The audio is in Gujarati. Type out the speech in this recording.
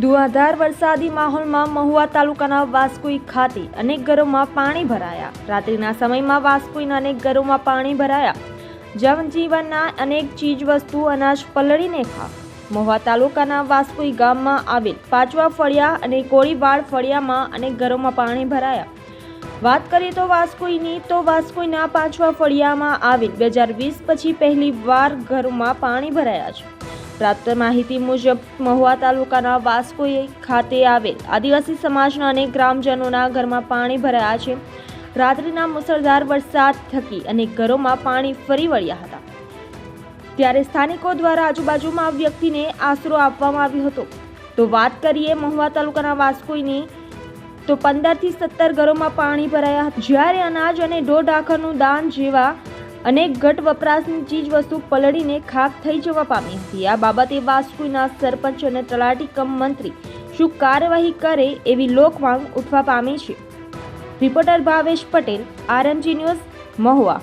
ધુઆધાર વરસાદી માહોલમાં મહુવા તાલુકાના વાસ્કુઈ ખાતે અનેક ઘરોમાં પાણી ભરાયા. રાત્રિના સમયમાં વાસ્કુઈના અનેક ઘરોમાં પાણી ભરાયા. જનજીવનના અનેક ચીજવસ્તુ અનાજ પલળીને ખા મહુવા તાલુકાના વાસ્કુઈ ગામમાં આવેલ પાંચવા ફળિયા અને કોળીવાડ ફળિયામાં અનેક ઘરોમાં પાણી ભરાયા. વાત કરીએ તો વાસ્કુઈની, તો વાસ્કુઈના પાંચવા ફળિયામાં આવેલ બે હજાર વીસ પછી પહેલી વાર ઘરોમાં પાણી ભરાયા છે. પ્રાપ્ત માહિતી મુજબ મહુવા તાલુકાના વાસ્કોઈ ખાતે આવેલ આદિવાસી સમાજના અનેક ગ્રામજનોના ઘરમાં પાણી ભરાયા છે. રાત્રિના મુસળધાર વરસાદ થકી અનેક ઘરોમાં પાણી ફરી વળ્યા હતા. ત્યારે સ્થાનિકો દ્વારા આજુબાજુમાં વ્યક્તિને આશરો આપવામાં આવ્યો હતો. તો વાત કરીએ મહુવા તાલુકાના વાસ્કોઈની તો પંદરથી સત્તર ઘરોમાં પાણી ભરાયા. જ્યારે અનાજ અને ઢોર આખરનું દાન જેવા અનેક ઘટ વપરાશની ચીજ વસ્તુ પલળીને ખાક થઈ જવા પામી હતી. આ બાબતે વાસ્કુના સરપંચ અને તલાટી કમ મંત્રી શું કાર્યવાહી કરે એવી લોકમાંગ ઉઠવા પામી છે. Reporter Bhavesh Patel, RMG news, Mahuva.